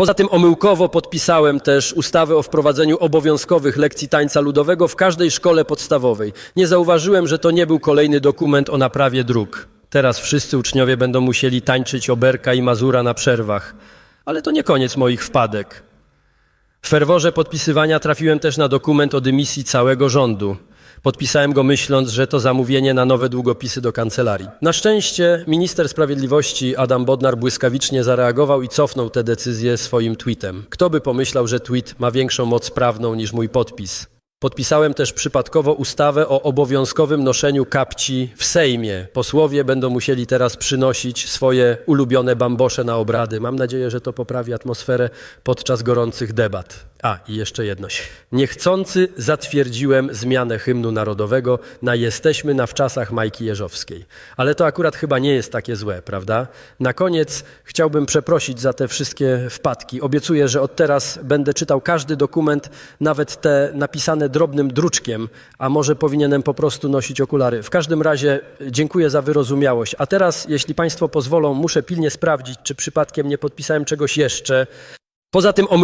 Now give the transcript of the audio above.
Poza tym omyłkowo podpisałem też ustawę o wprowadzeniu obowiązkowych lekcji tańca ludowego w każdej szkole podstawowej. Nie zauważyłem, że to nie był kolejny dokument o naprawie dróg. Teraz wszyscy uczniowie będą musieli tańczyć oberka i mazura na przerwach. Ale to nie koniec moich wpadek. W ferworze podpisywania trafiłem też na dokument o dymisji całego rządu. Podpisałem go myśląc, że to zamówienie na nowe długopisy do kancelarii. Na szczęście minister sprawiedliwości Adam Bodnar błyskawicznie zareagował i cofnął tę decyzję swoim tweetem. Kto by pomyślał, że tweet ma większą moc prawną niż mój podpis? Podpisałem też przypadkowo ustawę o obowiązkowym noszeniu kapci w Sejmie. Posłowie będą musieli teraz przynosić swoje ulubione bambosze na obrady. Mam nadzieję, że to poprawi atmosferę podczas gorących debat. A, i jeszcze jedność. Niechcący zatwierdziłem zmianę hymnu narodowego na Jesteśmy na wczasach Majki Jeżowskiej. Ale to akurat chyba nie jest takie złe, prawda? Na koniec chciałbym przeprosić za te wszystkie wpadki. Obiecuję, że od teraz będę czytał każdy dokument, nawet te napisane drobnym druczkiem, a może powinienem po prostu nosić okulary. W każdym razie dziękuję za wyrozumiałość. A teraz, jeśli Państwo pozwolą, muszę pilnie sprawdzić, czy przypadkiem nie podpisałem czegoś jeszcze. Poza tym omył